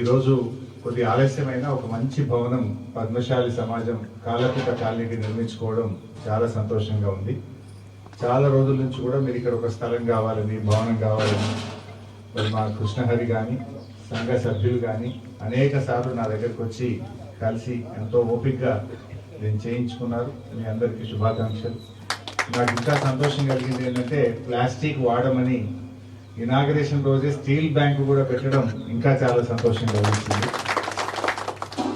ఈరోజు కొద్ది ఆలస్యమైన ఒక మంచి భవనం పద్మశాలి సమాజం కాలపిత కాలనీకి నిర్మించుకోవడం చాలా సంతోషంగా ఉంది. చాలా రోజుల నుంచి కూడా మీరు ఇక్కడ ఒక స్థలం కావాలని భవనం కావాలని మరి మా కృష్ణహరి కానీ సంఘ సభ్యులు కానీ అనేక సార్లు నా దగ్గరకు వచ్చి కలిసి ఎంతో ఓపికగా నేను చేయించుకున్నారు. మీ అందరికీ శుభాకాంక్షలు. నాకు ఇంకా సంతోషం కలిగింది ఏంటంటే ప్లాస్టిక్ వాడమని ఇనాగరేషన్ రోజే స్టీల్ బ్యాంక్ కూడా పెట్టడం ఇంకా చాలా సంతోషం కలిగించింది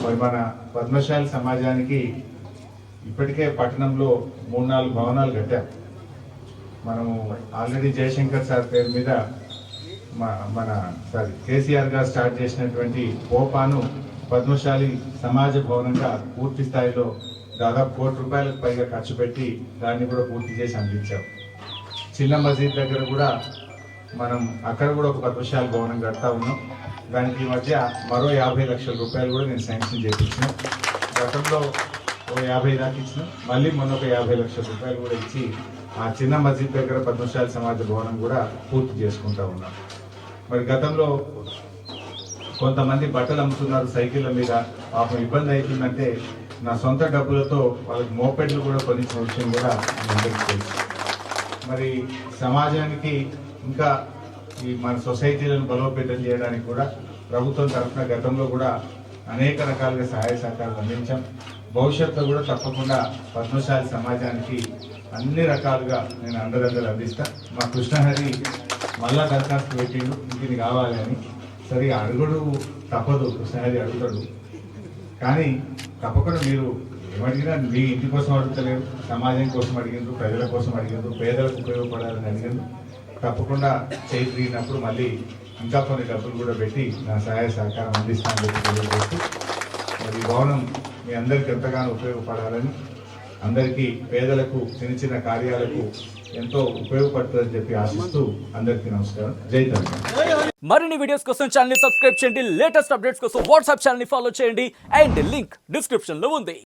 మరి మన పద్మశాలి సమాజానికి ఇప్పటికే పట్టణంలో మూడు నాలుగు భవనాలు కట్టాం. మనము ఆల్రెడీ జయశంకర్ సార్ పేరు మీద మన సారీ కేసీఆర్ గారు స్టార్ట్ చేసినటువంటి పోపాను పద్మశాలి సమాజ భవనంగా పూర్తి స్థాయిలో దాదాపు కోటి రూపాయలకు పైగా ఖర్చు పెట్టి దాన్ని కూడా పూర్తి చేసి అందించాం. చిన్న మసీద్ దగ్గర కూడా మనం అక్కడ కూడా ఒక పద్మశాలి భవనం కడతా ఉన్నాం. దానికి ఈ మధ్య మరో యాభై లక్షల రూపాయలు కూడా నేను శాంక్షన్ చేయించిన గతంలో ఓ యాభై దాకా ఇచ్చిన. మళ్ళీ మొన్న ఒక యాభై లక్షల రూపాయలు కూడా ఇచ్చి ఆ చిన్న మసీద్ దగ్గర పద్మశాలి సమాజ భవనం కూడా పూర్తి చేసుకుంటా ఉన్నాం. మరి గతంలో కొంతమంది బట్టలు అమ్ముతున్నారు సైకిళ్ళ మీద. పాపం ఇబ్బంది అవుతుందంటే నా సొంత డబ్బులతో వాళ్ళకి మోపెడ్లు కూడా కొనిచ్చిన విషయం కూడా అందరికీ తెలుసు. మరి సమాజానికి ఇంకా ఈ మన సొసైటీలను బలోపేతం చేయడానికి కూడా ప్రభుత్వం తరఫున గతంలో కూడా అనేక రకాలుగా సహాయ సహకారాలు అందించాం. భవిష్యత్తులో కూడా తప్పకుండా పద్మశాలి సమాజానికి అన్ని రకాలుగా నేను అండదండలు అందిస్తా. మా కృష్ణహరి మళ్ళా దరఖాస్తు పెట్టిండు ఇంటిని కావాలి అని. సరే అడుగుడు తప్పదు కృష్ణహరి అడుగుతాడు. కానీ తప్పకుండా మీరు ఏమడిగినా మీ ఇంటి కోసం అడుగుతలేరు సమాజం కోసం అడిగిండ్రు ప్రజల కోసం అడిగిండ్రు పేదలకు ఉపయోగపడాలని అడిగిండ్రు. తప్పకుండా చేయి తిరిగినప్పుడు మళ్ళీ ఇంకా కొన్ని డబ్బులు కూడా పెట్టి నా సహాయ సహకారం అందిస్తానని తెలియజేస్తూ మరి భవనం మీ అందరికీ ఎంతగానో ఉపయోగపడాలని అందరికీ పేదలకు చిన్న చిన్న కార్యాలకు ఎంతో ఉపయోగపడుతుందని చెప్పి ఆశిస్తూ అందరికీ నమస్కారం. జై తెలంగాణ. మరిన్ని వీడియోస్ కోసం ఛానల్ సబ్స్క్రైబ్ చేయండి. లేటెస్ట్ అప్డేట్స్ కోసం వాట్సాప్ ఛానల్ ఫాలో చేయండి. అండ్ లింక్ డిస్క్రిప్షన్లో ఉంది.